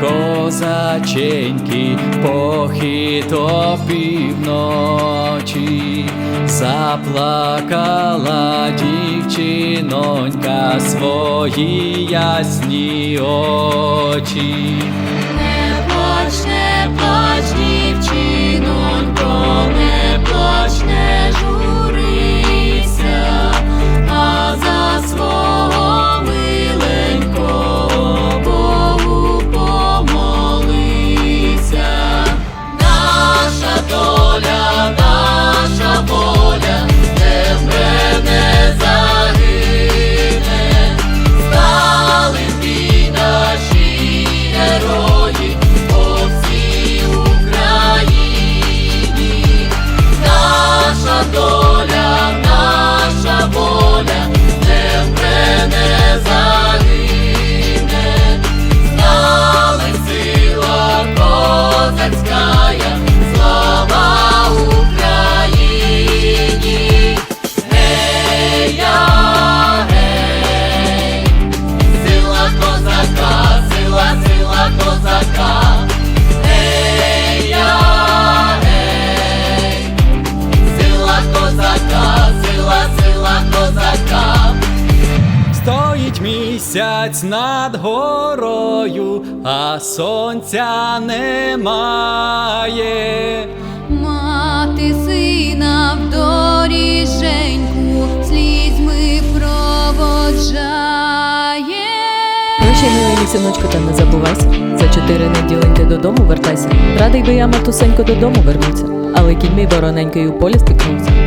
козаченьки, похід півночі, заплакала дівчинонька свої ясні очі. Не плач, не плач, дівчинонько, козака, сила, сила козака. Стоїть місяць над горою, а сонця немає. Мати сина в доріженьку слізьми проводжає. Прощай, милий синочку, та не забувайся. За чотири неділеньки додому вертайся. Радий би я, матусенько, додому вернуться. Але кінь мій вороненький у полі спікнувся.